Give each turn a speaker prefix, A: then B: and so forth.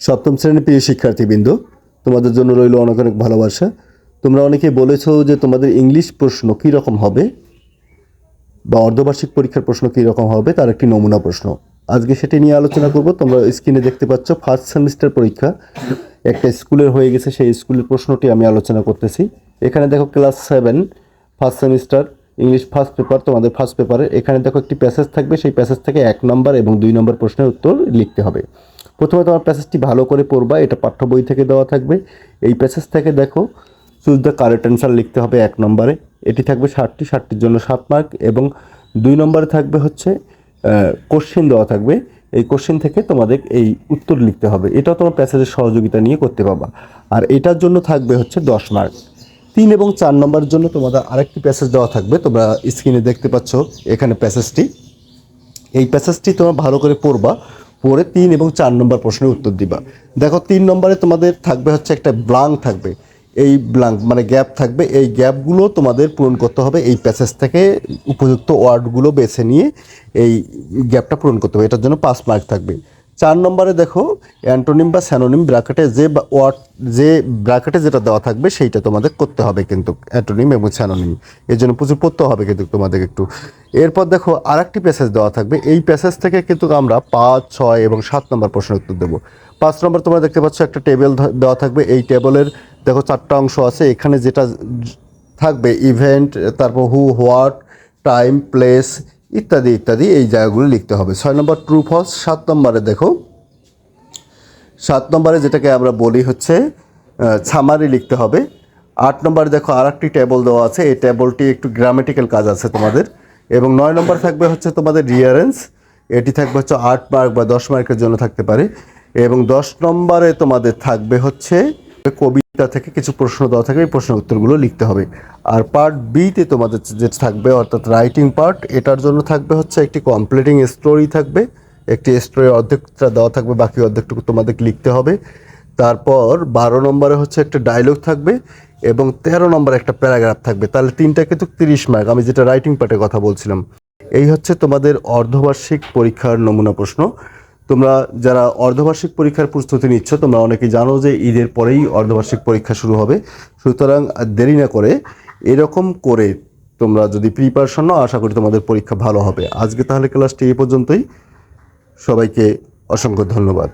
A: সপ্তম শ্রেণির প্রিয় শিক্ষার্থীবৃন্দ, তোমাদের জন্য রইল অনেক অনেক ভালোবাসা। তোমরা অনেকে বলেছ যে তোমাদের ইংলিশ প্রশ্ন কী রকম হবে বা অর্ধবার্ষিক পরীক্ষার প্রশ্ন কী রকম হবে, তার একটি নমুনা প্রশ্ন। আজকে সেটি নিয়ে আলোচনা করব। তোমরা স্ক্রিনে দেখতে পাচ্ছ ফার্স্ট সেমিস্টার পরীক্ষা। একটা স্কুলের হয়ে গেছে, সেই স্কুলের প্রশ্নটি আমি আলোচনা করতেছি। এখানে দেখো class seven first semester English first paper তোমাদের ফার্স্ট পেপারে এখানে দেখো একটি প্যাসেজ থাকবে, সেই প্যাসেজ থেকে এক নম্বর এবং দুই নম্বর প্রশ্নের উত্তর লিখতে হবে। প্রথমে তোমার প্যাসেজটি ভালো করে পড়বা, এটা পাঠ্য বই থেকে দেওয়া থাকবে। এই প্যাসেজ থেকে দেখো চুজ দ্য কারেক্ট অ্যান্সার লিখতে হবে এক নম্বরে। এটি থাকবে ষাটটি, ষাটটির জন্য সাত মার্ক এবং দুই নম্বরে থাকবে হচ্ছে কোশ্চেন দেওয়া থাকবে। এই কোশ্চেন থেকে তোমাদের এই উত্তর লিখতে হবে। এটাও তোমার প্যাসেজের সহযোগিতা নিয়ে করতে পারবা। আর এটার জন্য থাকবে হচ্ছে দশ মার্ক। তিন এবং চার নম্বরের জন্য তোমাদের আরেকটি প্যাসেজ দেওয়া থাকবে। তোমরা স্ক্রিনে দেখতে পাচ্ছ এখানে প্যাসেজটি। এই প্যাসেজটি তোমরা ভালো করে পড়বা। পড়ে তিন এবং চার নম্বর প্রশ্নের উত্তর দিবা। দেখো, তিন নম্বরে তোমাদের থাকবে হচ্ছে একটা ব্লাঙ্ক থাকবে। এই ব্লাঙ্ক মানে গ্যাপ থাকবে। এই গ্যাপগুলো তোমাদের পূরণ করতে হবে এই প্যাসেজ থেকে উপযুক্ত ওয়ার্ডগুলো বেছে নিয়ে এই গ্যাপটা পূরণ করতে হবে। এটার জন্য পাঁচ মার্ক থাকবে। চার নম্বরে দেখো, অ্যান্টোনিম বা স্যানোনিম ব্র্যাকেটে যে ওয়ার্ড, যে ব্র্যাকেটে যেটা দেওয়া থাকবে সেইটা তোমাদের করতে হবে কিন্তু, অ্যান্টোনিম এবং স্যানোনিম। এর জন্য প্রচুর পড়তে হবে কিন্তু তোমাদের একটু। এরপর দেখো, আরেকটি প্যাসেজ দেওয়া থাকবে। এই প্যাসেজ থেকে কিন্তু আমরা পাঁচ, ছয় এবং সাত নম্বর প্রশ্নের উত্তর দেবো। পাঁচ নম্বর তোমরা দেখতে পাচ্ছ, একটা টেবিল দেওয়া থাকবে। এই টেবিলের দেখো চারটা অংশ আছে। এখানে যেটা থাকবে, ইভেন্ট, তারপর হু, হোয়াট, টাইম, প্লেস ইত্যাদি ইত্যাদি, এই জায়গাগুলো লিখতে হবে। ছয় নম্বর ট্রু ফলস সাত নম্বরে দেখো। সাত নম্বরে যেটাকে আমরা বলি হচ্ছে ছামারি লিখতে হবে। আট নম্বরে দেখো আর একটি টেবল দেওয়া আছে। এই টেবলটি একটু গ্রামেটিক্যাল কাজ আছে তোমাদের। এবং নয় নম্বর থাকবে হচ্ছে তোমাদের রিয়ারেন্স এটি থাকবে হচ্ছে আট মার্ক বা দশ মার্কের জন্য থাকতে পারে। এবং দশ নম্বরে তোমাদের থাকবে হচ্ছে কবিতা থেকে কিছু প্রশ্ন দেওয়া থাকবে, এই প্রশ্নের উত্তরগুলো লিখতে হবে। আর পার্ট বিতে তোমাদের যেটা থাকবে, অর্থাৎ রাইটিং পার্ট এটার জন্য থাকবে হচ্ছে একটি কমপ্লিটিং স্টোরি থাকবে। একটি স্টোরির অর্ধেকটা দেওয়া থাকবে, বাকি অর্ধেকটুকু তোমাদের লিখতে হবে। তারপর বারো নম্বরে হচ্ছে একটা ডায়লগ থাকবে এবং তেরো নম্বরে একটা প্যারাগ্রাফ থাকবে। তাহলে তিনটা কিন্তু তিরিশ মার্ক আমি যেটা রাইটিং পার্টের কথা বলছিলাম। এই হচ্ছে তোমাদের অর্ধবার্ষিক পরীক্ষার নমুনা প্রশ্ন। তোমরা যারা অর্ধবার্ষিক পরীক্ষার প্রস্তুতি নিচ্ছ, তোমরা অনেকে জানো যে ঈদের পরেই অর্ধবার্ষিক পরীক্ষা শুরু হবে। সুতরাং দেরি না করে এরকম করে তোমরা যদি প্রিপারেশন নাও, আশা করি তোমাদের পরীক্ষা ভালো হবে। আজকে তাহলে ক্লাসটি এই পর্যন্তই। সবাইকে অসংখ্য ধন্যবাদ।